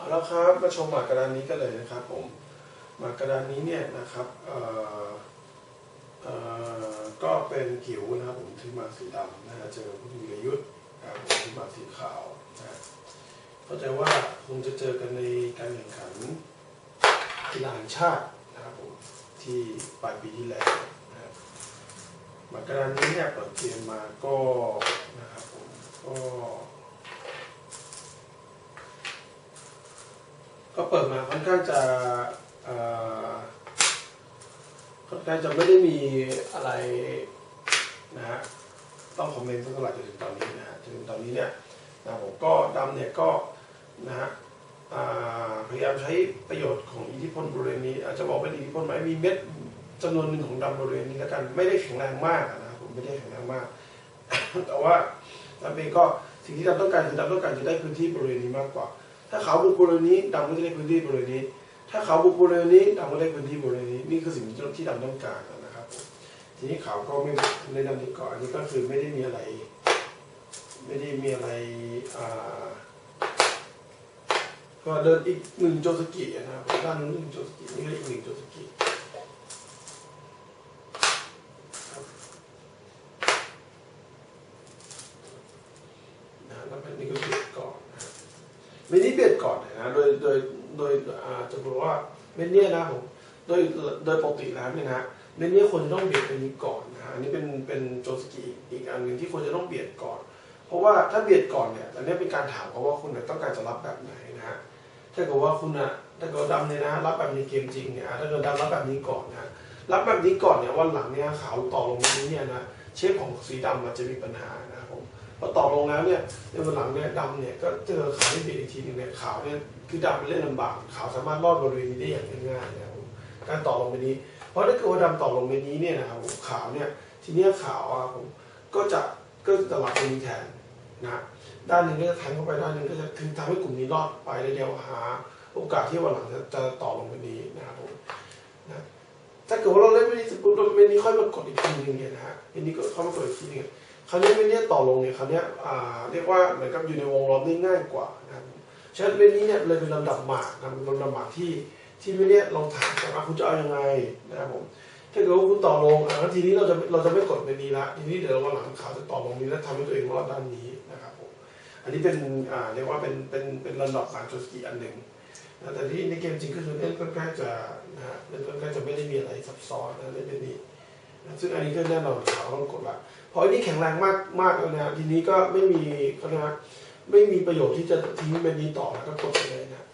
เอาแล้วครับมาชมหมากกระดานนี้กันเลยนะครับผมหมากกระดานนี้เนี่ยนะครับก็เป็นผิวนะครับผมที่มาสีดำนะฮะเจอคุณวีรยุทธ์นะครับผมที่มาสีขาวนะฮะเข้าใจว่าคงจะเจอกันในการแข่งขันกีฬาแห่งชาตินะครับผมที่ปลายปีที่แล้วนะครับหมากกระดานนี้เนี่ยเปิดเกมมาก็นะครับผมก็ ก็เปิดมาค่อนข้างจะค่อนข้างจะไม่ได้มีอะไรนะฮะต้องคอมเมนต์สักเท่าไหร่จนถึงตอนนี้นะฮะจนถึงตอนนี้เนี่ยนะผมก็ดำเนี่ยก็นะฮะพยายามใช้ประโยชน์ของอิทธิพลบริเวณนี้ อาจจะบอกเป็นอิทธิพลไหมมีเม็ดจำนวนหนึ่งของดำบริเวณนี้แล้วกันไม่ได้แข็งแรงมากนะผมไม่ได้แข็งแรงมาก แต่ว่าดำเองก็สิ่งที่ดำต้องการคือดำต้องการจะได้พื้นที่บริเวณนี้มากกว่า ถ้าเขาบุกบริเวณนี้ดำก็จะได้พื้นที่บริเวณนี้ ถ้าเขาบุกบริเวณนี้ดำก็ได้พื้นที่บริเวณนี้ นี่คือสิ่งที่ดำต้องการนะครับ ทีนี้เขาก็ไม่ในดำนี้ก่อนอันนี้ก็คือไม่ได้มีอะไร ไม่ได้มีอะไรอ่าก็เดินอีกหนึ่งโจสกินะครับด้านนู้นหนึ่งโจสกินี่ก็อีกหนึ่งโจสกิครับนะแล้วเป็นนี่ก็เบียดก่อนนะครับ เมนนี้เบียดก่อนนะโดยโดยโดยอ่า จะบอกว่าเมนเนี้ยนะผมโดยโดยปกติแล้วเนี่ยนะเมนเนี้ยควรจะต้องเบียดเมนนี้ก่อนนะอันนี้เป็นเป็นโจสกีอีกอันหนึ่งที่ควรจะต้องเบียดก่อน เพราะว่าถ้าเบียดก่อนเนี่ยอันนี้เป็นการถามเขาว่าคุณต้องการจะรับแบบไหนนะฮะถ้าเกิดว่าคุณอะถ้าเกิดดำเนี่ยนะรับแบบในเกมจริงเนี่ยถ้าเกิดดำรับแบบนี้ก่อนนะรับแบบนี้ก่อนเนี่ยวันหลังเนี่ยขาวต่อลงมานี้เนี่ยนะเชฟของสีดำมันจะมีปัญหานะ พอต่อลงแล้วเนี่ยในวันหลังเนี่ยดำเนี่ยก็เจอขาวที่เบียดอีกทีหนึงเนี่ยขาวเนี่ยคือดำเล่นลำบากขาวสามารถรอดบริเวณนี้ได้อย่างง่ายๆนะครับผมการต่อลงไปนี้ เพราะถ้าเกิดว่าดำต่อลงไปนี้เนี่ยนะครับขาวเนี่ยทีนี้ขาวอะครับผมก็จะก็จะรับตรงนี้แทนนะด้านหนึ่งก็จะแทงเข้าไปด้านหนึ่งก็จะคือทำให้กลุ่มนี้รอดไปได้เดียวหา โอกาสที่วันหลังจะจะต่อลงไปนี้นะครับผมนะถ้าเกิดว่าเราเล่นไม่ดีปุ๊บเราไม่นี้ค่อยมากดอีกทีหนึงเนี่ยนะฮะอันนี้ก็เข้ามากดอีกทีนึง คราวนี้เมนเนี้ยต่อลงเนี่ยคราวเนี้ยเรียกว่าเหมือนกับอยู่ในวงล้อมนี่ง่ายกว่านะครับฉะนั้นเมนนี้เนี่ยเลยเป็นลำดับหมากนะลำดับหมากที่ที่เมนเนี้ยลองถามกันว่าคุณจะเอายังไงนะครับผมถ้าเกิดว่าคุณต่อลงอะทีนี้เราจะเราจะไม่กดเมนนี้ละทีนี้เดี๋ยววันหลังข่าวจะต่อลงนี้แล้วทำให้ตัวเองรอดด้านนี้นะครับผมอันนี้เป็นอ่าเรียกว่าเป็นเป็นเป็นลำดับสารโจสกีอันหนึ่งนะแต่ที่ในเกมจริงก็คือเล่นค่อนข้างจะนะฮะเล่นค่อนข้างจะไม่ได้มีอะไรซับซ้อนนะเล่นเป็นนี้ซึ่งอันนี้ก็แน่นอนข่าวต้องกดละ พออันนี้แข็งแรงมากมากแล้วนะทีนี้ก็ไม่มีเขาเรียกว่าไม่มีประโยชน์ที่จะทิ้งเมนนี้ต่อแล้วก็กดไปเลยนะ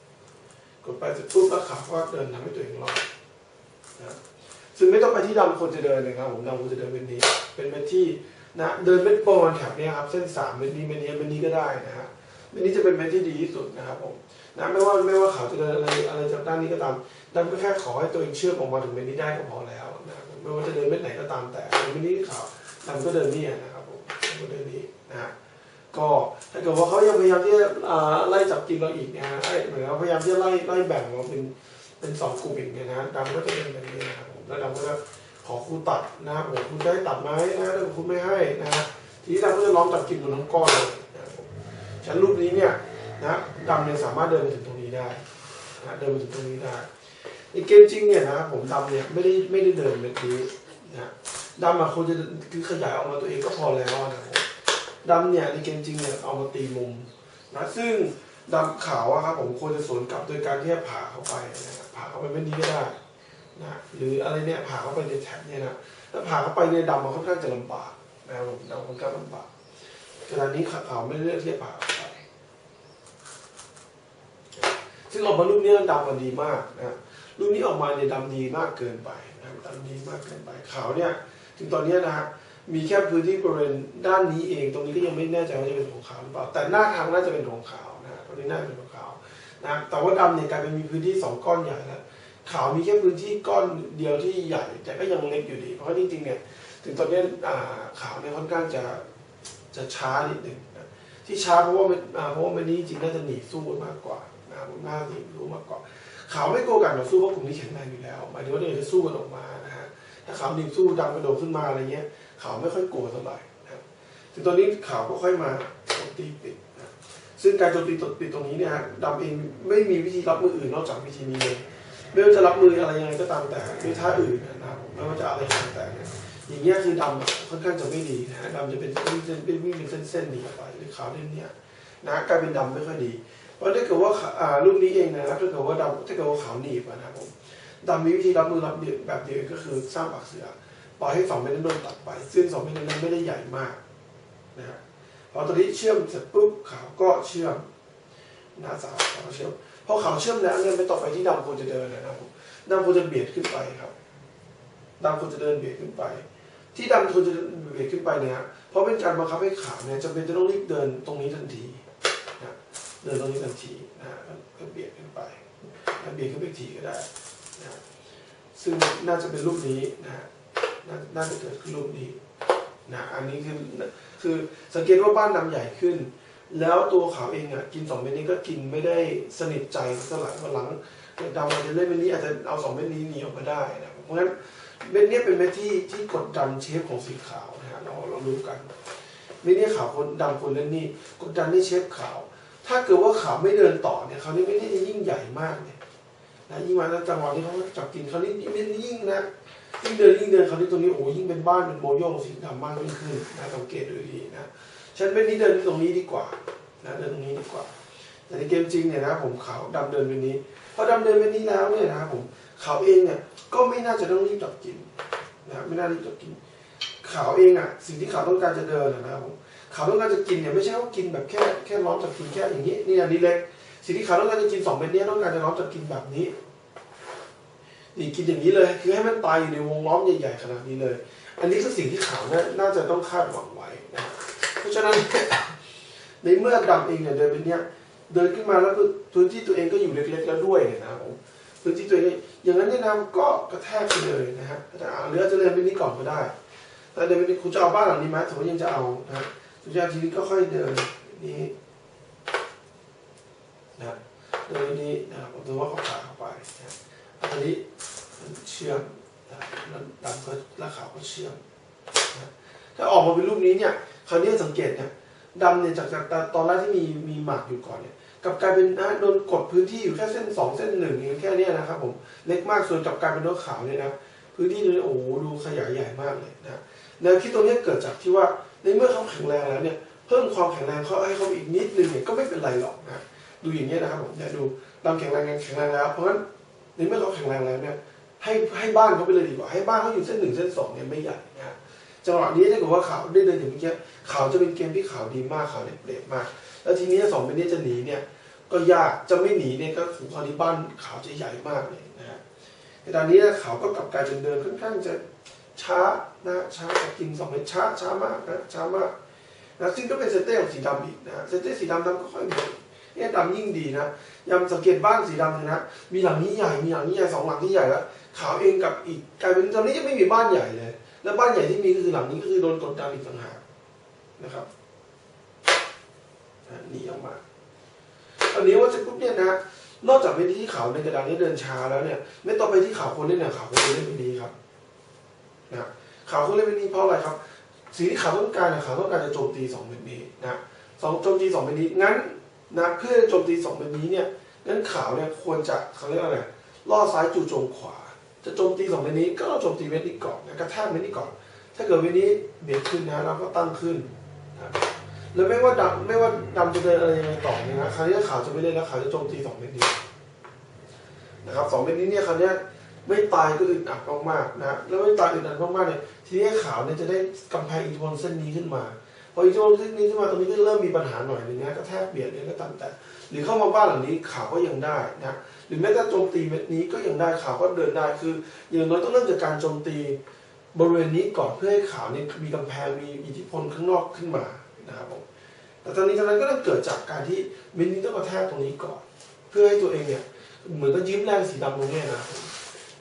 กดไปเสร็จปุ๊บแล้วขาก็เดินทำให้ตัวเองรอดนะซึ่งไม่ต้องไปที่ดำคนจะเดินเลยครับผมดำคนจะเดินเป็นนี้ เป็นเมนที่นะเดินเป็นโปรนแถบนี้ครับเส้นสามเมนนี้เมนนี้เมนนี้ก็ได้นะฮะเมนนี้จะเป็นเมนที่ดีที่สุดนะครับผมนะไม่ว่าไม่ว่าเขาจะเดินอะไรอะไรจากด้านนี้ก็ตามดำก็แค่ขอให้ตัวเองเชื่อมออกมาถึงเมนนี้ได้ก็พอแล้วนะไม่ว่าจะเดินเมนไหนก็ตามแต่เมนนี้ขา วดำก็เดินนี่นะครับผมดำก็เดินนี่นะฮะก็ถ้าเกิดว่าเขายังพยายามที่จะไล่จับกินเราอีกนะฮะไอเหมือนเขาพยายามที่จะไล่ไล่แบ่งเราเป็นเป็นสองกลุ่มอีกเนี่ยนะดำก็จะเดินแบบนี้นะครับผมแล้วดำก็จะขอครูตัดนะครับผมคุณจะให้ตัดไหมนะถ้าคุณไม่ให้นะฮะทีนี้ดำก็จะล้อมจับกินหมดทั้งก้อนเลยนะครับผมฉะนันรูปนี้เนี่ยนะดำเนี่ยสามารถเดินไปถึงตรงนี้ได้นะเดินไปถึงตรงนี้ได้ในเกมจริงเนี่ยนะผมดำเนี่ยไม่ได้ไม่ได้เดินแบบนี้นะ ดำอะควรจะคือขยายออกมาตัวเองก็พอแล้วนะครับดำเนี่ยในเกมจริงเนี่ยเอามาตีมุมนะซึ่งดำขาวอะครับผมควรจะสวนกลับโดยการที่ผ่าเข้าไปนะผ่าเข้าไปไม่นี้ก็ได้นะหรืออะไรเนี่ยผ่าเข้าไปในแท็บเนี่ยนะถ้าผ่าเข้าไปเนี่ยดำมันค่อนข้างจะลำบากนะครับผมดำค่อนข้างลำบากขณะนี้ขาวไม่เลือกที่จะผ่าเข้าไปซึ่งออกมารูปนี้ดำมันดีมากนะรูปนี้ออกมาเนี่ยดำดีมากเกินไปนะดำดีมากเกินไปขาวเนี่ย ถึงตอนนี้นะฮะมีแค่พื้นที่บริเวณด้านนี้เองตรงนี้ก็ยังไม่แน่ใจว่าจะเป็นของขาวหรือเปล่า แต่หน้าทางน่าจะเป็นของขาวนะฮะตรงนี้น่าจะเป็นของขาวนะแต่ว่าดำเนี่ยกลายเป็นมีพื้นที่สองก้อนใหญ่แล้วขาวมีแค่พื้นที่ก้อนเดียวที่ใหญ่ แต่ก็ยังเล็กอยู่ดี เพราะจริงๆเนี่ยถึงตอนนี้อาขาวเนี่ยค่อนข้างจะจะช้านิดหนึ่งนะที่ช้าเพราะว่ามันอ่าเพราะว่ามันนี้จริงน่าจะหนีสู้มากกว่านะครับผมน่าจะหนีสู้มากกว่าขาวไม่โกลัวกันต่อสู้เพราะกลุ่มนี้แข็งแรงอยู่แล้วหมายถึงว่าเดี๋ยวจะสู้กันออกมานะ ถ้าขาวดิบสู้ดำกระโดดขึ้นมาอะไรเงี้ยขาวไม่ค่อยกลัวเท่าไหร่นะถึงตอนนี้ขาวก็ค่อยมาตีปิดนะซึ่งการโจมตีตติดตรงนี้เนี่ยฮะดำเองไม่มีวิธีรับมืออื่นนอกจากวิธีนี้เลยไม่ว่าจะรับมืออะไรยังไงก็ตามแต่ด้วยท่าอื่นนะครับไม่ว่าจะอะไรก็ตามแต่เนี่ยอย่างเงี้ยคือดำค่อนข้างจะไม่ดีนะฮะดำจะเป็นเส้นเป็นวิ่งเป็นเส้นๆหนีไปหรือขาวเล่นเนี่ยนะกลายเป็นดำไม่ค่อยดีเพราะถ้าเกิดว่าขาอ่าลูกนี้เองนะครับถ้าเกิดว่าดำถ้าเกิดว่าขาวหนีบอะนะครับผม ดำมีวิธีรับมือรับเดียวแบบเดียวก็คือสร้างปากเสือปล่อยให้สองเม็ดนั้นโดนตัดไป ซึ่งสองเม็ดนั้นไม่ได้ใหญ่มากนะฮะพอตอนนี้เชื่อมเสร็จปุ๊บขาวก็เชื่อมหน้าสาวขาวเชื่อมพอขาวเชื่อมแล้วเนี่ยไปต่อไปที่ดำควรจะเดินนะครับผมดำควรจะเบียดขึ้นไปครับดำควรจะเดินเบียดขึ้นไป ที่ดำควรจะเบียดขึ้นไปเนี่ยเพราะเป็นการบังคับให้ขาวเนี่ยจำเป็นจะต้องรีบเดินตรงนี้ทันทีนะเดินตรงนี้ทันทีนะก็เบียดขึ้นไปเบียดขึ้นไปทีก็ได้ ซึ่งน่าจะเป็นรูปนี้นะฮะน่าน่าจะเกิดขึ้นรูปนี้นะอันนี้คือคือสังเกตว่าบ้านดำใหญ่ขึ้น แล้วตัวขาวเองอะกินสองเม็ดนี้ก็กินไม่ได้สนิทใจเท่าไหร่วันหลังดำอาจจะเล่นเม็ดนี้อาจจะเอาสองเม็ดนี้หนีออกมาได้นะเพราะงั้นเม็ดนี้เป็นเม็ดที่ที่กดดันเชฟของสีขาวนะฮะเราเรารู้กันเม็ดนี้ขาวคนดำคนเล่นนี่กดดันให้เชฟขาว ถ้าเกิดว่าขาวไม่เดินต่อเนี่ยคราวนี้เม็ดนี้จะยิ่งใหญ่มากเนี่ย นะยิ่งมาแล้วจังหวะที่เขาจับกินครานี้เม็ดนี้ยิ่งนะยิ่งเดินยิ่งเดินคราวนี้ตรงนี้โอ้ยิ่งเป็นบ้านเป็นโมโยของสีดำมากยิ่งขึ้นนะสังเกตดูดีนะฉันเม็ดนี้เดินตรงนี้ดีกว่านะเดินตรงนี้ดีกว่า แต่ในเกมจริงเนี่ยนะ ผมขาวดำเดินเม็ดนี้พอดำเดินเม็ดนี้แล้วเนี่ยนะผมขาวเองเนี่ยก็ไม่น่าจะต้องรีบจับกินนะไม่น่ารีบจับกินขาวเองอะสิ่งที่ขาวต้องการจะเดินนะครับผมขาวต้องการจะกินเนี่ยไม่ใช่ว่ากินแบบแค่แค่ล้อมจับกินแค่อย่างนี้นี่อันนี้เล็ก สิ่งที่เขาต้องการจะกินสองเม็ดเนี้ต้องการจะล้อมจับกินแบบนี้ นี่กินอย่างนี้เลย คือให้มันตายอยู่ในวงล้อมใหญ่ๆขนาดนี้เลย อันนี้คือสิ่งที่เขาน่าน่าจะต้องคาดหวังไว้นะเพราะฉะนั้นในเมื่อดำเองเนี่ยเดินเป็นเนี้ยเดินขึ้นมาแล้วคือพื้นที่ตัวเองก็อยู่เล็กๆแล้วด้วยนะผมพื้นที่ตัวเองอย่างนั้นเนี่ยนะก็กระแทกไปเลยนะฮะแต่หรืออาจจะเดินไปนี้ก่อนก็ได้แต่เดินไปนี้คุณจะเอาบ้านหลังนี้ไหมสมมติยังจะเอานะฮะคุณจะเอาทีนี้ก็ค่อยเดินนี้ นะเดินนี้นะครับผมดูว่าเขาขาเข้าไปนะอันนี้มันเชื่อมนะแล้วดำก็แล้วขาวก็เชื่อมนะถ้าออกมาเป็นรูปนี้เนี่ยคราวนี้สังเกตเนี่ยดำเนี่ยจากจากตอนแรกที่มีมีหมากอยู่ก่อนเนี่ยกับกลายเป็นนะโดนกดพื้นที่อยู่แค่เส้นสองเส้นหนึ่งเองแค่นี้นะครับผมเล็กมากส่วนกับกลายเป็นนกขาวเนี่ยนะพื้นที่นี้โอ้โหดูขยายใหญ่มากเลยนะแนวคิดตรงนี้เกิดจากที่ว่าในเมื่อเขาแข็งแรงแล้วเนี่ยเพิ่มความแข็งแรงเขาให้เขาอีกนิดนึงเนี่ยก็ไม่เป็นไรหรอกนะ ดูอย่างเงี้ยนะครับผมเนี่ยดูดำแข็งแรงแข็งแรงแล้วเพราะฉะนั้นในเมื่อเขาแข็งแรงแล้วเนี่ยให้ให้บ้านเขาไปเลยดีกว่าให้บ้านเขาอยู่เส้นหนึ่งเส้นสองเนี่ยไม่ใหญ่นะจังหวะนี้ถ้าเกิดว่าเขาได้เดินอย่างเมื่อกี้เขาจะเป็นเกมที่เขาดีมากเขาเนี่ยเปรียบมาก แล้วทีนี้สองเป็นนี้จะหนีเนี่ยก็ยากจะไม่หนีเนี่ยก็ถึงตอนนี้บ้านเขาจะใหญ่มากเลยนะฮะแต่ตอนนี้เขาก็กลับกลายเป็นเดินค่อนข้างจะช้านะช้ากับกินสองเม็ดช้าช้ามากนะช้ามากนะซึ่งก็เป็นเซนเต้ของสีดำอีกนะเซนเต้สีดำดำก็ค่อยดี เนี่ยดำยิ่งดีนะยามสังเกตบ้านสีดำเลยนะ มีหลังนี้ใหญ่ มีหลังนี้ใหญ่สองหลังที่ใหญ่แล้ว ขาวเองกับอีกกลายเป็นตอนนี้ยังไม่มีบ้านใหญ่เลย แล้วบ้านใหญ่ที่มีก็คือหลังนี้ก็คือโดนกดดันอีกต่างหากนะครับหนีออกมาอันนี้ว่าเสร็จปุ๊บเนี่ยนะนอกจากเม็ดที่เขาในกระดานนี้เดินช้าแล้วเนี่ยเม็ดต่อไปที่เขาคนเล่นเนี่ยเขาคนเล่นเป็นนี้ครับนะขาคนเล่นเป็นนี้เพราะอะไรครับสิ่งที่เขาต้องการเนะขาต้องการจะโจมตีสองเม็ดนี้นะสองโจมตีสองเม็ดนี้งั้น นะเพื่อโจมตีสองเม็ดนี้เนี่ยงั้นขาวเนี่ยควรจะเขาเรียกอะไรล่อซ้ายจู่โจมขวา จะโจมตีสองเม็ดนี้ก็เราโจมตีเม็ดนี้ก่อนนะกระแทกเม็ดนี้ก่อน ถ้าเกิดเม็ดนี้เบียดขึ้นนะเราก็ตั้งขึ้นนะแล้วไม่ว่าดำไม่ว่าดำจะเดินอะไรยังไงต่อเนี่ยนะคราวนี้ขาวจะไม่เล่นแล้วขาวจะโจมตีสองเม็ดนี้นะครับสองเม็ดนี้เนี่ยคราวนี้ไม่ตายก็อึดอัดมากๆนะแล้วไม่ตายอึดอัดมากๆเนี่ยทีนี้ขาวเนี่ยจะได้กำแพงอิทธิพลเส้นนี้ขึ้นมา พออิทธิพลเส้นนี้ขึ้นมาตรงนี้ก็เริ่มมีปัญหาหน่อยหนึงนะก็แทบเบียดเนี่ยก็ตามแต่ หรือเข้ามาบ้านหลังนี้ข่าวก็ยังได้นะหรือแม้แต่โจมตีเม็ดนี้ก็ยังได้ข่าวก็เดินได้คือ อย่างน้อยต้องเริ่มจากการโจมตีบริเวณนี้ก่อนเพื่อให้ข่าวนี่ยมีกำแพงมีอิทธิพลข้างนอกขึ้นมานะครับผมแต่ตอนนี้ทั้งนั้นก็ต้องเกิดจากการที่มินนี่ต้องกระแทกตรงนี้ก่อน เพื่อให้ตัวเองเนี่ยเหมือนกับยืมแรงสีดำตรงนี้นะ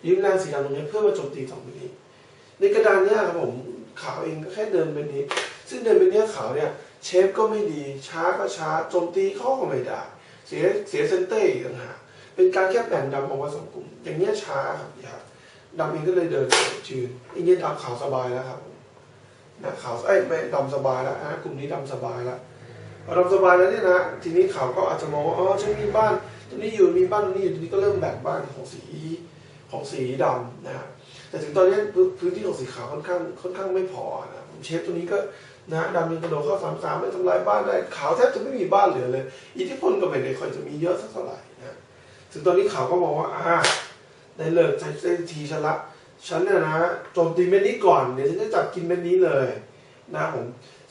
ยืมแรงสีดำตรงนี้เพื่อมาโจมตีสองมินนี้ ในกระดานเนี้ยครับผมข่าวเองก็แค่เดินไปนี้ ซึ่งเดินไปเนี้ยขาวเนี่ยเชฟก็ไม่ดีช้าก็ช้าโจมตีเขาก็ไม่ได้เสียเสียเซนเต้ต่างหากเป็นการแค่แบ่งดำออกมาสองกลุ่ม อย่างเนี้ยช้าครับยาดำเองก็เลยเดินจืดอย่างเงี้ยดำขาวสบายแล้วครับนะขาวไอ้ไม่ดำสบายแล้วอะกลุ่มนี้ดำสบายแล้วพอทำสบายแล้วเนี่ยนะทีนี้เขาก็อาจจะมองว่าอ๋อฉันมีบ้านตรงนี้อยู่มีบ้านตรงนี้อยู่ทีนี้ก็เริ่มแบ่งบ้านของสีของสีดำนะครับแต่ถึงตอนนี้พื้นที่ของสีขาวค่อนข้างค่อนข้างไม่พอนะผมเชฟตัวนี้ก็ นะดำยังกระโดดเข้าสามสามไม่ทำลายบ้านได้ขาวแทบจะไม่มีบ้านเหลือเลย อิทธิพลก็ไม่ได้ค่อยจะมีเยอะสักเท่าไหร่นะถึงตอนนี้ขาวก็มองว่าอ่าได้เลิกใจได้ทีฉันละฉันเนี่ยนะโจมตีเม็ดนี้ก่อนเดี๋ยวฉันจะจับกินเม็ดนี้เลยนะผม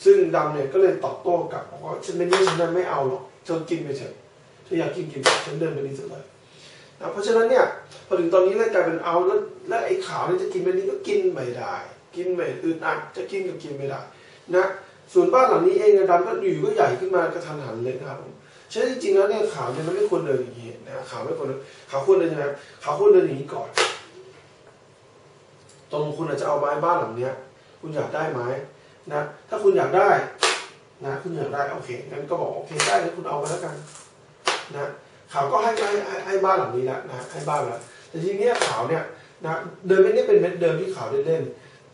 ซึ่งดำเนี่ยก็เลยตอบโต้กลับบอกว่าฉันไม่นี่ฉันน่ะไม่เอาหรอกเธอกินไปเถอะเธออยากกินกินฉันเดินไปนี่เสร็จเลยนะเพราะฉะนั้นเนี่ยพอถึงตอนนี้เลยกลายเป็นเอาแล้วแล้วไอ้ขาวเนี่ยจะกินไปนี้ก็กินไม่ได้ กินไม่อึดอัดจะกินก็กินไม่ได้ นะส่วนบ้านหลังนี้เองนะดำก็อยู่ก็ใหญ่ขึ้นมากระทันหันเลยนะครับผมฉะนั้นจริงๆแล้วเนี่ยขาวเนี่ยมันไม่ควรเดินอย่างนี้นะขาวไม่ควรเดินขาวควรเดินยังไงขาวควรเดินอย่างนี้ก่อน ตรงคุณอาจจะเอาไม้บ้านหลังเนี้ย คุณอยากได้ไหมนะ ถ้าคุณอยากได้นะคุณอยากได้โอเคงั้นก็บอกโอเคได้แล้วคุณเอาไปแล้วกัน นะขาวก็ให้ให้ให้บ้านหลังนี้แล้วนะให้บ้านแล้วแต่ทีเนี้ยขาวเนี่ยนะเดิมเม็ดนี้เป็นเม็ดเดิมที่ขาวเล่น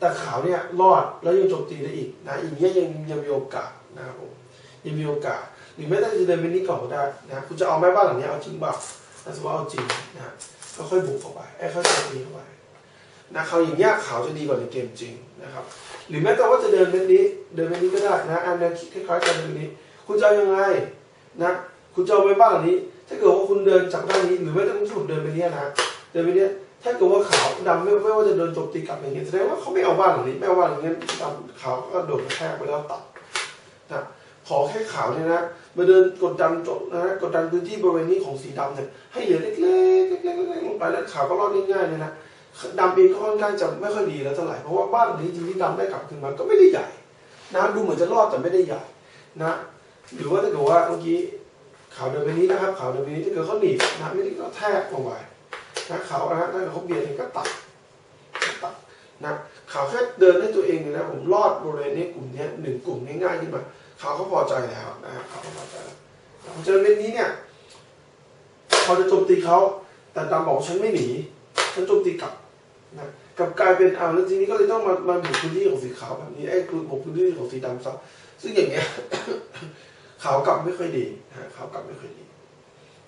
แต่ขาวเนี่ยรอดแล้วยังโจมตีได้อีกนะอีกเนี้ยยังยังมีโอกาสนะครับผมยังมีโอกาสหรือแม้แต่จะเดินเม็ดนี้ก่อนก็ได้นะคุณจะเอาแม่บ้านหลังนี้เอาจริงเปล่าถ้าสมมติเอาจริงนะก็ค่อยบุกเข้าไปไอ้ค่อยโจมตีเข้าไปนะเขาวอย่างเงี้ยขาวจะดีกว่าในเกมจริงนะครับ หรือแม้แต่ว่าจะเดินเม็ดนี้เดินเม็ดนี้ก็ได้นะอันนี้คล้ายๆกันเดินนี้ คุณจะเอายังไงนะคุณจะเอาไปบ้านหลังนี้ ถ้าเกิดว่าคุณเดินจากด้านนี้ หรือไม่ต้องถูกเดินไปเนี้ยนะเดินไปเนี้ย ถ้าเกิดว่าขาวดำไม่ไม่ว่าจะเดินโจมตีกลับอย่างเงี้ยแสดงว่าเขาไม่เอาบ้านหลังนี้ไม่เอาบ้านหลังนี้ดำขาวก็โดดกระแทกไปแล้วตัดนะขอแค่ขาวเนี่ยนะมาเดินกดดันจบนะกดดันพื้นที่บริเวณนี้ของสีดำเนี่ยให้เหลือเล็กๆเล็กๆเล็กๆลงไปแล้วขาวก็รอดง่ายๆเลยนะดำเองก็ค่อนข้างจะไม่ค่อยดีแล้วเท่าไหร่เพราะว่าบ้านหลังนี้จริงที่ดำได้กลับคืนมาก็ไม่ได้ใหญ่นะดูเหมือนจะรอดแต่ไม่ได้ใหญ่นะหรือว่าถ้าเกิดว่าเมื่อกี้ขาวเดินไปนี้นะครับขาวเดินไปนี้ถ้าเกิดเขาหนีบนะไม่ได้ก็แทกลงไป นะขานะฮะถ้าเขาเบียดเองก็ตัดตัดนะขาแค่เดินให้ตัวเองเนี่ยนะผมรอดบริเวณนี้กลุ่มนี้หนึ่งกลุ่มง่ายๆขึ้นมาขาเขาพอใจแล้วนะขาวเขาพอใจแล้วเพราะฉะนั้นเม็ดนี้เนี่ยพอจะโจมตีเขาแต่ดำบอกฉันไม่หนีฉันโจมตีกลับนะกลับกลายเป็นเอาแล้วทีนี้ก็เลยต้องมามาบุกพื้นที่ของสีขาวแบบนี้ไอ้คือบุกพื้นที่ของสีดำซะซึ่งอย่างเงี้ยขาวกลับไม่ค่อยดีนะขาวกลับไม่ค่อยดี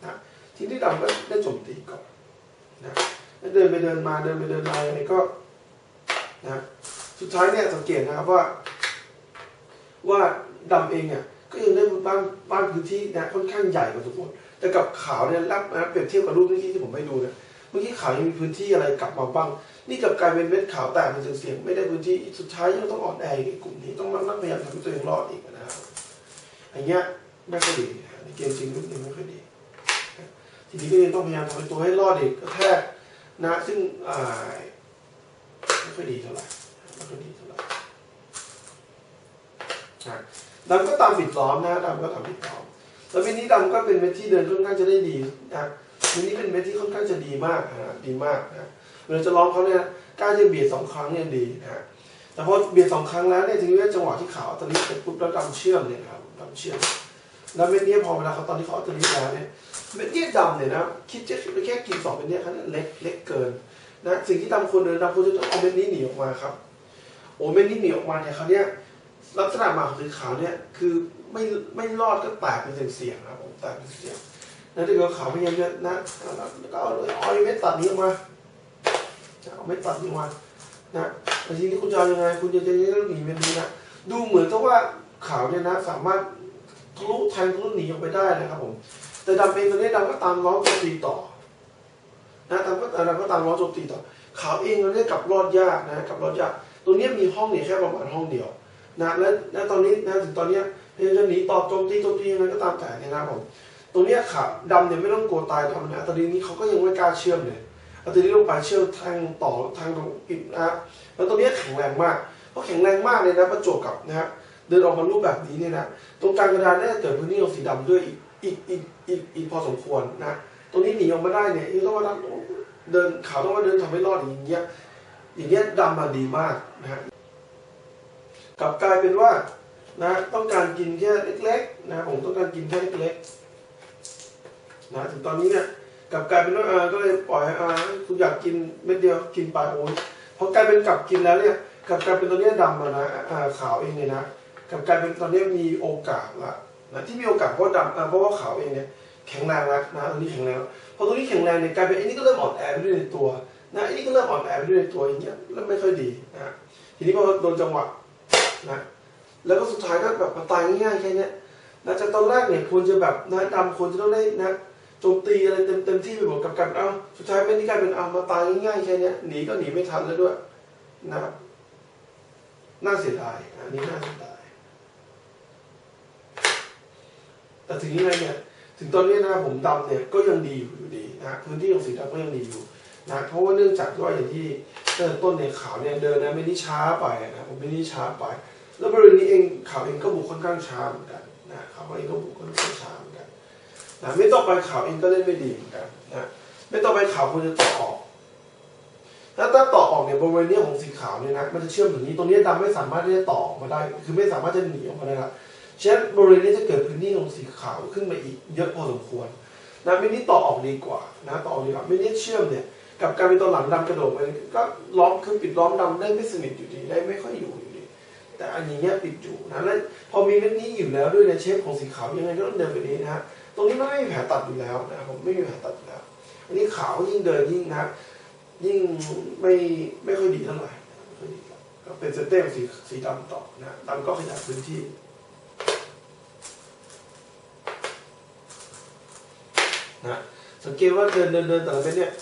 นะทีนี้ดำก็ได้โจมตีก่อน นะเดินไปเดินมาเดินไปเดินมาอะไรก็นะสุดท้ายเนี่ยสังเกตนะครับว่า ว่าดำเองเนี่ยก็ยังได้บ้านบ้านพื้นที่นะค่อนข้างใหญ่กว่าทุกคนแต่กับขาวเนี่ยรับนะเปรียบเทียบกับรูปเมื่อกี้ที่ผมให้ดูเนี่ยเมื่อกี้ขาวยังมีพื้นที่อะไรกลับมาบ้าง นี่กลับกลายเป็นเม็ดขาวแตกเป็นเสียงๆไม่ได้พื้นที่สุดท้ายยังต้องอ่อนแออีกในกลุ่มนี้ต้องนั่งพยายามทำให้ตัวเองรอดอีกนะครับอย่างเงี้ยไม่ค่อยดีในเกมจริงรุ่นนี้ไม่ค่อยดี ทีนี้ก็ยังต้องพยายามทำให้ตัวให้รอดอีกก็แทกนะซึ่งไม่ค่อยดีเท่าไหร่ไม่ค่อยดีเท่าไหร่ดำก็ตามปิดล้อมนะดำก็ตามปิดล้อมแล้วเม็ดนี้ดำก็เป็นเม็ดที่เดินค่อนข้างจะได้ดีนะเม็ดนี้เป็นเม็ดที่ค่อนข้างจะดีมากนะดีมากนะเวลาจะร้องเขาเนี่ยกล้าจะเบียดสองครั้งเนี่ยดีนะฮะแต่พอเบียดสองครั้งแล้วเนี่ยทีนี้จังหวะที่ขาวตอนนี้เสร็จปุ๊บแล้วดำเชื่อมเนี่ยครับดำเชื่อม แล้วเม็ดนี้พอเวลาเขาตอนที่เขาเอาตัวนี้แล้วเนี่ยเม็ดนี้ดำเนี่ยนะคิดจะแค่กินสองเม็ดนี้เขาเนี่ยเล็กเล็กเกินนะสิ่งที่ดำควรเดินดำควรจะต้องเอาเม็ดนี้หนีออกมาครับ โอ้เม็ดนี้หนีออกมาเนี่ยเขาเนี่ยลักษณะหมาของสีขาวเนี่ยคือไม่ไม่รอดก็แตกเป็นเสียงๆครับผมแตกเป็นเสียงนะถ้าเกิดขาวพยายามจะนะแล้วก็เอาเอาไอ้เม็ดตัดนี้ออกมาเอาเม็ดตัดนี้ออกมานะแต่ทีนี้คุณจะยังไงคุณจะจะเรื่องหนีเม็ดนี้นะดูเหมือนกับว่าขาวเนี่ยนะสามารถ ทะลุแทงทะลุหนีออกไปได้นะครับผม แต่ดำเองตอนนี้ดำก็ตามล้อโจมตีต่อ นะดำก็ดำก็ตามล้อโจมตีต่อ ขาวเองตอนนี้กลับรอดยากนะกลับรอดยาก ตรงนี้มีห้องเนี่ยแค่ประมาณห้องเดียว นะ และและตอนนี้นะถึงตอนนี้พยายามจะหนีตอบโจมตีโจมตียังไงก็ตามแต่เนี่ยนะครับผม ตรงนี้ขาดำเนี่ยไม่ต้องกลัวตายดำนะแต่ทีนี้เขาก็ยังไม่กล้าเชื่อมเลยอาตัวนี้ลงไปเชื่อมทางต่อทางตรงปิดนะแล้วตัวนี้แข็งแรงมากเพราะแข็งแรงมากเลยนะประจวบกับนะฮะ เดินออกมารูปแบบนี้เนี่ยนะตรงกลางกระดานเนี่ยเกิดพื้นที่ของสีดำด้วยอีกอีกอีกอีกพอสมควรนะตรงนี้หนีออกมาได้เนี่ยยังต้องมาเดินขาวต้องมาเดินทำให้รอดอย่างเงี้ยอย่างเงี้ยดำมาดีมากนะฮะกลับกลายเป็นว่านะต้องการกินแค่เล็กๆนะผมต้องการกินแค่เล็กๆนะถึงตอนนี้เนี่ยกลับกลายเป็นว่าออก็เลยปล่อยอ่าคุณอยากกินเม็ดเดียวกินไปโอ้ยพอกลายเป็นกลับกินแล้วเนี่ยกลับกลายเป็นตอนนี้ยดำอะนะอ่าขาวเองเนี่ยนะ กลับกลายเป็นตอนนี้มีโอกาสละนะที่มีโอกาสเพราะดำอ่าเพราะว่าขาวเองเนี่ยแข็งแรงแล้วนะตรงนี้แข็งแรงพอตรงนี้แข็งแรงเนี่ยกลายเป็นไอ้นี่ก็เริ่มอ่อนแอไปด้วยในตัวนะไอ้นี่ก็เริ่มอ่อนแอไปด้วยในตัวอย่างเงี้ยแล้วไม่ค่อยดีนะทีนี้พอโดนจังหวะนะแล้วก็สุดท้ายก็แบบมาตายง่ายๆแค่เนี้ยนะจากตอนแรกเนี่ยควรจะแบบนะดำควรจะต้องได้นะโจมตีอะไรเต็มเต็มที่ไปหมดกับการเอาสุดท้ายเป็นที่กลายเป็นเอามาตายง่ายๆแค่เนี้ยหนีก็หนีไม่ทันแล้วด้วยนะน่าเสียดายอันนี้น่าเสียดาย แต่ถึงยังไงเนี่ยถึงตอนนี้นะผมดำเนี่ยก็ยังดีอยู่อยู่ดีนะพื้นที่ของสีดำก็ยังดีอยู่นะเพราะว่าเนื่องจากว่าอย่างที่เริ่มต้นเนี่ยขาวเนี่ยเดินนะไม่ได้ช้าไปนะผมไม่ได้ช้าไป แล้วบริเวณนี้เองขาวเองก็บุกค่อนข้างช้าเหมือนกันนะขาวเองก็บุกค่อนข้างช้าเหมือนกันนะไม่ต่อไปขาวเองก็เล่นไม่ดีเหมือนกันนะไม่ต่อไปขาวควรจะต่อออกถ้าถ้าต่อออกเนี่ยบริเวณนี้ของสีขาวเนี่ยนะมันจะเชื่อมถึงนี้ตรงนี้ดำไม่สามารถที่จะต่อออกมาได้ คือไม่สามารถจะหนีออกมาได้ละ ฉะนั้นบริเวณนี้จะเกิดพื้นที่ของสีขาวขึ้นมาอีกเยอะพอสมควรนะมินิต่อออกดีกว่านะต่อออกดีกว่ามินิเชื่อมเนี่ยกับการเป็นตัวหลังดำกระโดดไปก็ล้อมคือปิดล้อมดำได้ไม่สนิทอยู่ดีได้ไม่ค่อยอยู่อยู่ดี แต่อันนี้เนี่ยปิดอยู่นะแล้วพอมีเม็ดนี้อยู่แล้วด้วยในเชฟของสีขาวยังไงก็ต้องเดินแบบนี้นะฮะตรงนี้มันไม่มีแผลตัดอยู่แล้วนะผมไม่มีแผลตัดอยู่แล้วอันนี้ขาวยิ่งเดินยิ่งนะยิ่งไม่ไม่ค่อยดีเท่าไหร่ก็เป็นเซตเต้มสีสีดำต่อนะดำก็ขยายพื้นที่ นะสังเกตว่าเดินเดินเดินแต่ละเม็ดเนี่ย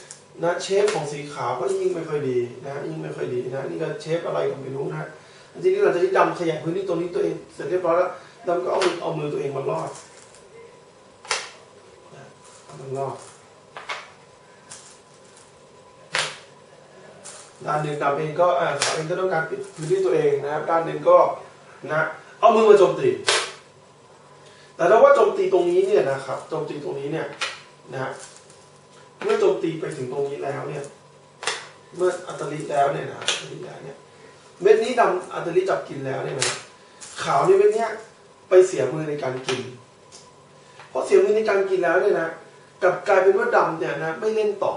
นะเชฟของสีขาวก็ยิ่งไม่ค่อยดีนะยิ่งไม่ค่อยดีนะนี่ก็เชฟอะไรก็ไม่รู้นะทีนี้หลังจากที่ดำขยายพื้นที่ตรงนี้ตัวเองเสร็จเรียบร้อยแล้วดำก็เอามือเอามือตัวเองมาลอดนะเอมันลอดด้านหนึ่งดำเองก็อ่าขาวเองก็ต้องการปิดพื้นที่ตัวเองนะครับด้านหนึ่งก็นะเอามือมาโจมตีแต่ถ้าว่าโจมตีตรงนี้เนี่ยนะครับโจมตีตรงนี้เนี่ย นะฮะเมื่อโจมตีไปถึงตรงนี้แล้วเนี่ย เมื่ออัตลิแล้วเนี่ยนะอัตลิแล้วเนี่ย เม็ดนี้ดำอัตลิจับกินแล้วเนี่ยนะขาวเนี่ยเม็ดเนี้ยไปเสียมือในการกินเพราะเสียมือในการกินแล้วเนี่ยนะกลับกลายเป็นว่าดำเนี่ยนะไม่เล่นต่อ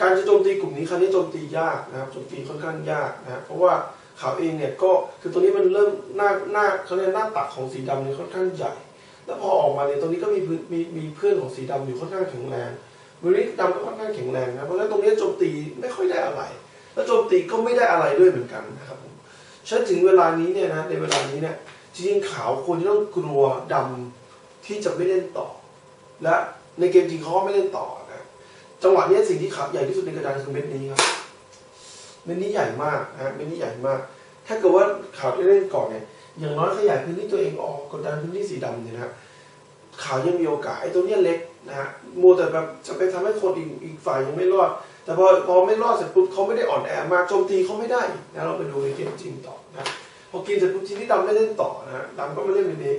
การจะโจมตีกลุ่มนี้ครั้งนี้โจมตียากนะครับโจมตีค่อนข้างยากนะเพราะว่าขาวเองเนี่ยก็คือตัวนี้มันเริ่มหน้าหน้าเขาเรียกหน้าตักของสีดำเนี่ยค่อนข้างใหญ่ แล้วพอออกมาเนี่ยตรงนี้ก็มีมีมีเพื่อนของสีดำอยู่ค่อนข้างแข็งแรงบริษดำก็ค่อนข้างแข็งแรงนะเพราะฉะนั้นตรงนี้โจมตีไม่ค่อยได้อะไร แล้วโจมตีก็ไม่ได้อะไรด้วยเหมือนกันนะครับผมฉะนั้นถึงเวลานี้เนี่ยนะในเวลานี้เนี่ยจริงๆขาวควรจะต้องกลัวดำที่จะไม่เล่นต่อ และในเกมจริงเขาก็ไม่เล่นต่อนะจังหวะนี้สิ่งที่ขาวใหญ่ที่สุดในกระดานคือเม็ดนี้ครับเม็ดนี้ใหญ่มากนะเม็ดนี้ใหญ่มาก ถ้าเกิดว่าขาวได้เล่นก่อนเนี่ย อย่างน้อยขยายพื้นที่ตัวเองออกกดดันพื้นที่สีดำเนี่ยนะขาวยังมีโอกาสไอ้ตัวเนี้ยเล็กนะฮะมัวแต่แบบจะไปทำให้คนอีกอีกฝ่ายยังไม่รอด แต่พอพอไม่รอดเสร็จปุ๊บเขาไม่ได้อ่อนแอมากโจมตีเขาไม่ได้นะเราไปดูในเกมจริงต่อนะพอกินเสร็จปุ๊บทีนี้ดำไม่เล่นต่อนะฮะดำก็ไม่เล่นแบบนี้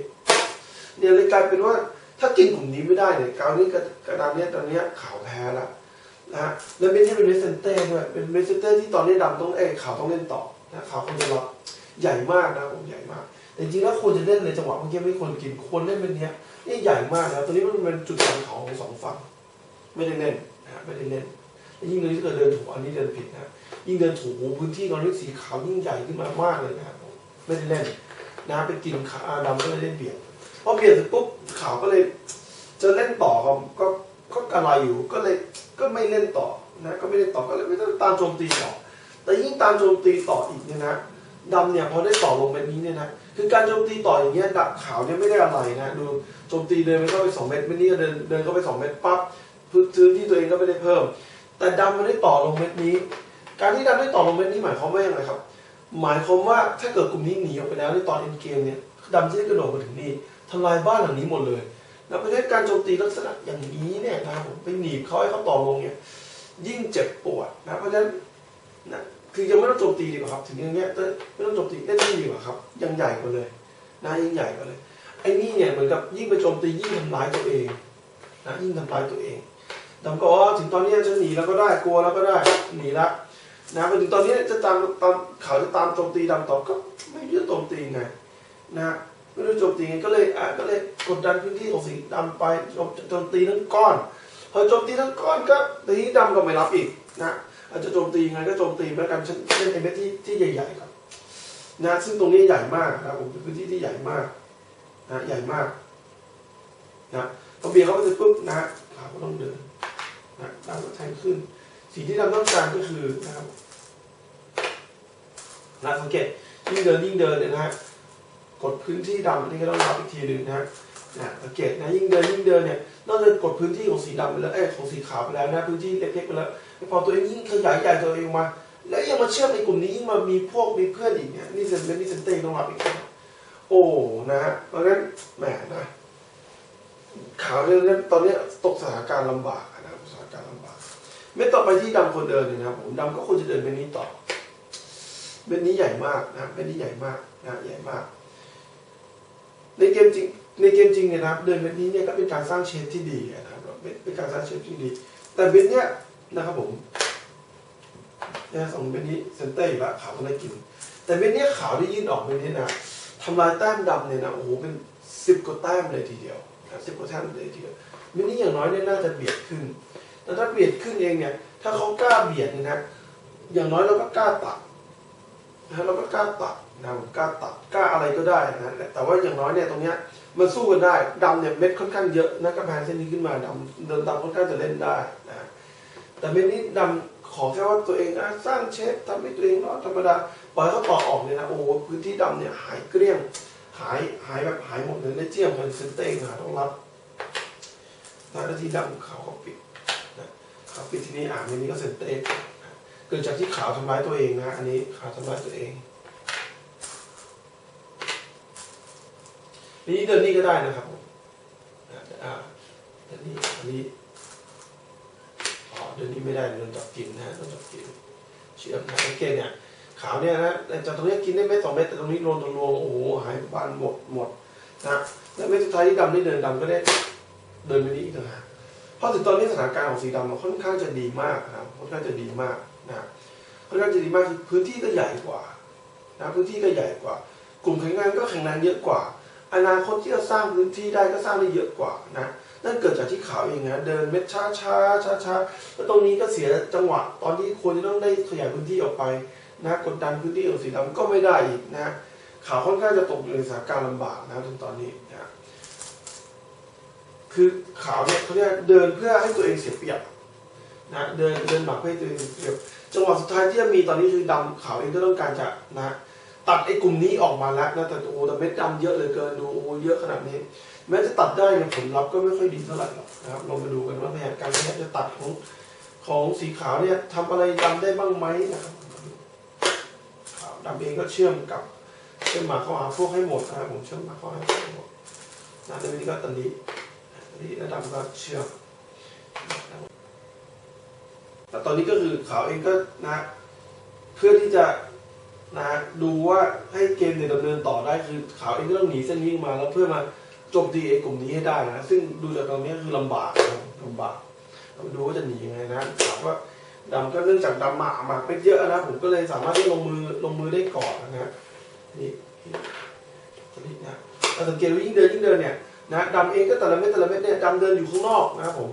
เนี่ยเลยกลายเป็นว่าถ้ากินกลุ่มนี้ไม่ได้เนี่ยกาวนี้กระดานเนี้ยตอนเนี้ยขาวแพ้ละนะฮะแล้วเม็ดที่เป็นเมสเซนเต้ด้วยเป็นเมสเซนเต้ที่ตอนนี้ดำต้องเอ้ขาวต้องเล่นต่อนะขาวควรจะรับ ใหญ่มากนะผมใหญ่มาก แต่จริงๆแล้วควรจะเล่นในจังหวะเมื่อกี้ไม่ควรกินควรเล่นเป็นเนี้ยนี่ใหญ่มากนะตัวนี้มันเป็นจุดแข็งของของสองฝั่งไม่ได้เล่นนะไม่ได้เล่นแล้วยิ่งเลยที่เกิดเดินถูกอันนี้เดินผิดนะยิ่งเดินถูกพื้นที่ตอนนี้สีขาวยิ่งใหญ่ขึ้นมามากเลยนะครับผมไม่ได้เล่นนะไปกินขาดำก็เลยเล่นเบียดพอเบียดเสร็จปุ๊บขาวก็เลย จะเล่นต่อก็ก็ก็อะไรอยู่ก็เลยก็ไม่เล่นต่อนะก็ไม่เล่นต่อก็เลยไม่ต้องตามโจมตีต่อแต่ยิ่งตามโจมตีต่ออีกเนี่ยนะ ดำเนี่ยพอได้ต่อลงแบบนี้เนี่ยนะคือการโจมตีต่ออย่างเงี้ยดับขาวเนี่ยไม่ได้อะไรนะดูโจมตีเดินไปเข้าไปสองเมตรเม็ดนี้ก็เดินเดินเข้าไปสองเมตรปั๊บพื้นที่ตัวเองก็ไม่ได้เพิ่ม แต่ดำมันได้ต่อลงเม็ดนี้ การที่ดำได้ต่อลงเม็ดนี้หมายความว่าอย่างไรครับ หมายความว่าถ้าเกิดกลุ่มนี้หนีออกไปแล้วในตอนเอ็นเกมเนี่ยดำจะได้กระโดดมาถึงนี่ทำลายบ้านหลังนี้หมดเลยแล้วเพราะฉะนั้นการโจมตีลักษณะอย่างนี้เนี่ยนะครับผมไปหนีบเขาให้เขาต่อลงเนี่ยยิ่งเจ็บปวดนะเพราะฉะนั้นนะ คือยังไม่ต้องโจมตีดีกว่าครับ ถึงอย่างเงี้ยไม่ต้องโจมตีเล่นนี่ดีกว่าครับ ยังใหญ่กว่าเลยนะยิ่งใหญ่กว่าเลยไอ้นี่เนี่ยเหมือนกับยิ่งไปโจมตียิ่งทำร้ายตัวเองนะยิ่งทำร้ายตัวเองดำก็อ๋อถึงตอนนี้จะหนีแล้วก็ได้กลัวแล้วก็ได้หนีละนะมาถึงตอนนี้จะตามตามเขาจะตามโจมตีดำต่อก็ไม่รู้จะโจมตีไงนะไม่รู้โจมตีไงก็เลยอะก็เลยกดดันพื้นที่ของสีดำไปโจมโจมตีทั้งก้อนพอโจมตีทั้งก้อนก็ทีนี้ดำก็ไม่รับอีกนะ อาจจะโจมตียังไงก็โจมตีแล้วกันเช่นเช่นไอ้เม็ดที่ที่ใหญ่ๆครับนะซึ่งตรงนี้ใหญ่มากนะครับผมเป็นพื้นที่ที่ใหญ่มากนะใหญ่มากนะพอเบียดเข้าไปเสร็จปุ๊บนะขาก็ต้องเดินนะดำก็แทงขึ้นสิ่งที่ดำต้องการก็คือนะครับนะสังเกตยิ่งเดินยิ่งเดินเนี่ยนะฮะกดพื้นที่ดำนี่ก็ต้องรับอีกทีหนึ่งนะฮะ นะสังเกตนะยิ่งเดินยิ่งเดินเนี่ยนอกจากกดพื้นที่ของสีดำไปแล้วเอ้ของสีขาวไปแล้วนะพื้นที่เล็กๆไปแล้วพอตัวเองยิ่งขยายใหญ่ตัวเองมา แล้วยังมาเชื่อมในกลุ่มนี้ยิ่งมามีพวกมีเพื่อนอีกเนี่ยนี่เซนเป็นนี่เซนเต้ต้องรับอีกโอ้นะฮะเพราะงั้นแหมนะขาวเนี่ยเนี่ยตอนนี้ตกสถานการณ์ลำบากนะสถานการณ์ลำบากเม็ดต่อไปที่ดำคนเดินเนี่ยนะผมดำก็ควรจะเดินเม็ดนี้ต่อเม็ดนี้ใหญ่มากนะเม็ดนี้ใหญ่มากนะใหญ่มากในเกมจริง ในเกมจริงเนี่ยนะครับเดินเม็ดนี้เนี่ยก็เป็นการสร้างเชฟที่ดีนะครับเป็นเป็นการสร้างเชฟที่ดี แต่เม็ดเนี้ยนะครับผมเนี่ยสองเม็ดนี้เซนเตอร์อยู่แล้วขาวก็ได้กิน แต่เม็ดเนี้ยขาวที่ยื่นออกเม็ดนี้นะทำลายแต้มดำเนี่ยนะโอ้โหเป็นสิบกว่าแต้มเลยทีเดียวสิบกว่าแต้มเลยทีเดียวเม็ดนี้อย่างน้อยเนี่ยน่าจะเบียดขึ้น แต่ถ้าเบียดขึ้นเองเนี่ยถ้าเขากล้าเบียดเนี่ยนะอย่างน้อยเราก็กล้าตัด นะเราก็กล้าตัดนะผมกล้าตัดกล้าอะไรก็ได้นะแต่ว่าอย่างน้อยเนี่ยตรงเนี้ยมันสู้กันได้ดำเนี่ยเม็ดค่อนข้างเยอะนะกระแพงเส้นนี้ขึ้นมาดำเดินดำค่อนข้างจะเล่นได้นะแต่เม็ดนี้ดำขอแค่ว่าตัวเองนะสร้างเชฟทำให้ตัวเองรอดธรรมดาปล่อยเขาต่อออกเนี่ยนะโอ้พื้นที่ดำเนี่ยหายเกลี้ยงหายหายแบบหายหมดเลยได้เจียมกันเซนเต้งหาต้องรับนะแล้วที่ดำเขาวก็ปิดนะขาปิดที่นี้อ่านในนี้ก็เซนเต้ง เกิดจากที่ขาวทำร้ายตัวเองนะ อันนี้ขาวทำร้ายตัวเอง นี่เดินนี่ก็ได้นะครับอ่าเดินนี่อันนี้อ๋อเดี๋ยวนี้ไม่ได้โดนจับกินนะฮะโดนจับกินเชื่อมนะโอเคเนี่ยขาวเนี่ยนะแต่จากตรงนี้กินได้เม็ดสองเม็ดแต่ตรงนี้รวมตรงรวมโอ้โหหายบานหมดหมดนะแล้วเม็ดสุดท้ายที่ดำได้เดินดำก็ได้เดินไปนี้อีกต่างหากเพราะถึงตอนนี้สถานการณ์ของสีดำมันค่อนข้างจะดีมากครับค่อนข้างจะดีมาก นะค่อนข้างจะดีมากคือพื้นที่ก็ใหญ่กว่านะพื้นที่ก็ใหญ่กว่า กลุ่มแข็งแรงก็แข็งแรงเยอะกว่า อนาคตที่จะสร้างพื้นที่ได้ก็สร้างได้เยอะกว่านะนั่นเกิดจากที่ขาวเองนะเดินเม็ดช้าช้าช้าช้าแล้วตรงนี้ก็เสียจังหวะตอนที่ควรจะต้องได้ขยายพื้นที่ออกไปนะกดดันพื้นที่ของสีดำก็ไม่ได้อีกนะขาวค่อนข้างจะตกอยู่ในสถานการณ์ลำบากนะจนตอนนี้นะคือขาวเนี่ยเขาเรียกเดินเพื่อให้ตัวเองเสียเปรียบ นะเดินเดินหมักให้ตัวเองเสียเปรียบจังหวะสุดท้ายที่จะมีตอนนี้คือดำขาวเองก็ต้องการจะนะตัดไอ้กลุ่มนี้ออกมาแล้วนะแต่โอ้แต่เม็ดดำเยอะเลือเกินดูโอ้เยอะขนาดนี้ แม้จะตัดได้เนี่ยผลลัพธ์ก็ไม่ค่อยดีเท่าไหร่หรอกนะครับเรามาดูกันว่าแผนการที่จะตัดของของสีขาวเนี่ยทำอะไรดำได้บ้างไหมนะครับขาวดำเองก็เชื่อมกับเชื่อมมาเข้าหาพวกให้หมดนะครับผมเชื่อมมาเข้าหาพวกให้หมดนะในวันนี้ก็ตันนี้ตันนี้แล้วดำก็เชื่อม แต่ตอนนี้ก็คือเขาเองก็นะเพื่อที่จะนะดูว่าให้เกมเนี่ยดำเนินต่อได้คือเขาเองก็ต้องหนีเส้นนี้มาแล้วเพื่อมาโจมตีไอ้กลุ่มนี้ให้ได้นะซึ่งดูจากตรงนี้คือลำบากนะลำบากเราดูว่าจะหนียังไงนะถามว่าดำก็เนื่องจากดำหมากหมากเป็นเยอะนะผมก็เลยสามารถที่ลงมือลงมือได้ก่อนนะฮะนี่นี่นะเราสังเกตว่ายิ่งเดินยิ่งเดินเนี่ยนะดำเองก็แต่ละเม็ดแต่ละเม็ดเนี่ยดำเดินอยู่ข้างนอกนะครับผม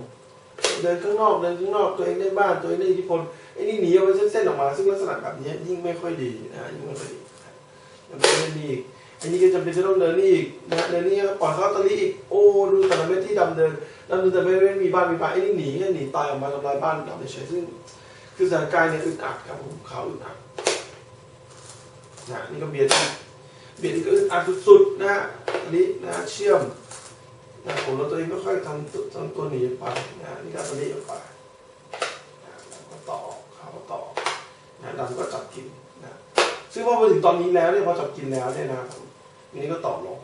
เดินข้างนอกเดินข้างนอกตัวเองได้บ้านตัวเองได้อิทธิพลไอ้นี่หนีเอาไปเส้นๆออกมา ซึ่งลักษณะแบบนี้ยิ่งไม่ค่อยดีนะยิ่งไม่ค่อยดีมันไม่ได้ดีอีกอันนี้ก็จำเป็นจะต้องเดินนี่อีกนะเดินนี่ปล่อยเขาตอนนี้อีกโอ้ดูแต่ละเม็ดที่ดำเดินดำเดินแต่ไม่ไม่มีบ้านมีบ้าไอ้นี่หนีแค่หนีตายออกมาทำลายบ้านดำเฉยซึ่งคือสถานการณ์เนี่ยอึดอัดครับผมเขาอึดอัดนะนี่ก็เบียดอีกเบียดนี่ก็อึดอัดสุดๆนะฮะอันนี้นะเชื่อม นะผมเราตัวเองไม่ค่อยทำตัวทำตัวหนีไปนะนี่ก็ตัวนี้ออกไปนะแล้วก็ต่อเขาต่อนะดำก็จับกินนะซึ่งพอมาถึงตอนนี้แล้วเนี่ยพอจับกินแล้วเนี่ยนะอันนี้ก็ตอบลง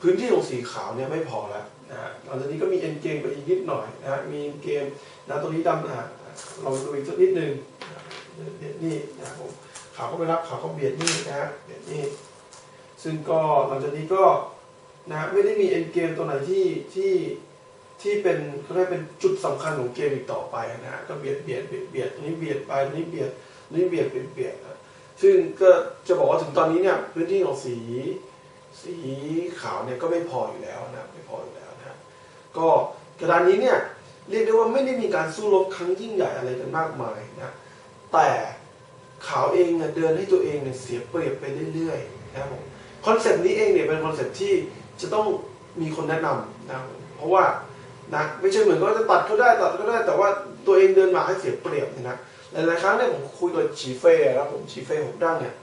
พื้นที่ของสีขาวเนี่ยไม่พอแล้วนะหลังจากนี้ก็มีเอ็นเกมไปอีกนิดหน่อยนะมีเอ็นเกมนะตัวนี้ดำอะเราดูอีกสักนิดนึงนะเบียดนี่นะผมขาวก็ไปรับขาวก็เบียดนี่นะฮะเบียดนี่ซึ่งก็หลังจากนี้ก็ นะไม่ได้มีเอ็นเกมตัวไหนที่ที่ที่เป็นเขาเรียกเป็นจุดสำคัญของเกมอีกต่อไปนะฮะก็เบียดเบียดเบียดเบียดตัวนี้เบียดไปตัวนี้เบียดนี่เบียดเบียนเปลี่ยนนะซึ่งก็จะบอกว่าถึงตอนนี้เนี่ยพื้นที่ของสีสีขาวเนี่ยก็ไม่พออยู่แล้วนะไม่พออยู่แล้วนะก็กระดานนี้เนี่ยเรียกได้ว่าไม่ได้มีการสู้รบครั้งยิ่งใหญ่อะไรกันมากมายนะแต่ขาวเองเนี่ยเดินให้ตัวเองเนี่ยเสียเปรียบไปเรื่อยๆนะครับผมคอนเซปต์นี้เองเนี่ยเป็นคอนเซปต์ที่ จะต้องมีคนแนะนำนะเพราะว่านะไม่ใช่เหมือนก็จะตัดก็ได้ตัดก็ได้แต่ว่าตัวเองเดินมาให้เสียเปรียบนะหลายๆครั้งเนี่ยผมคุยกับชีเฟ่ครับผมชีเฟ่หกดั้งเนี่ย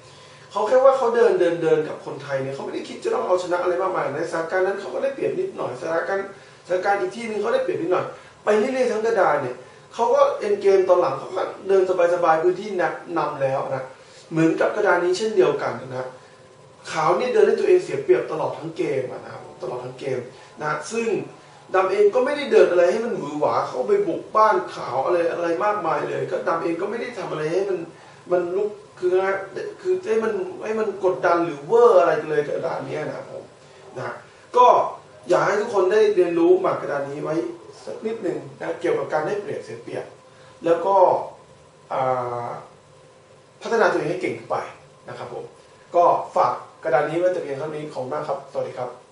เขาแค่ว่าเขาเดินเดินเดินกับคนไทยเนี่ยเขาไม่ได้คิดจะต้องเอาชนะอะไรมากมายในสถานการณ์นั้นเขาก็ได้เปรียบนิดหน่อยสถานการณ์สถานการณ์อีกที่หนึงเขาได้เปรียบนิดหน่อยไปเรื่อยๆทั้งกระดานเนี่ยเขาก็เอ็นเกมตอนหลังเขาก็เดินสบายๆพื้นที่นับนำแล้วนะเหมือนกับกระดานนี้เช่นเดียวกันนะครับ ขาวเนี่ยเดินให้ตัวเองเสียเปรียบตลอดทั้งเกมนะครับตลอดทั้งเกมนะซึ่งดำเองก็ไม่ได้เดินอะไรให้มันหวือหวาเข้าไปบุกบ้านขาวอะไรอะไรมากมายเลย ก็ดำเองก็ไม่ได้ทำอะไรให้มันมันลุกคือนะคือให้มันให้มันกดดันหรือเวอร์อะไรเลยกระดานนี้นะผมนะก็อยากให้ทุกคนได้เรียนรู้หมากกระดานนี้ไว้สักนิดหนึ่งนะเกี่ยวกับการได้เปรียบเสียเปรียบแล้วก็พัฒนาตัวเองให้เก่งขึ้นไปนะครับผมก็ฝาก กระดานนี้ไว้แต่เพียงเท่านี้ของมากครับ สวัสดีครับ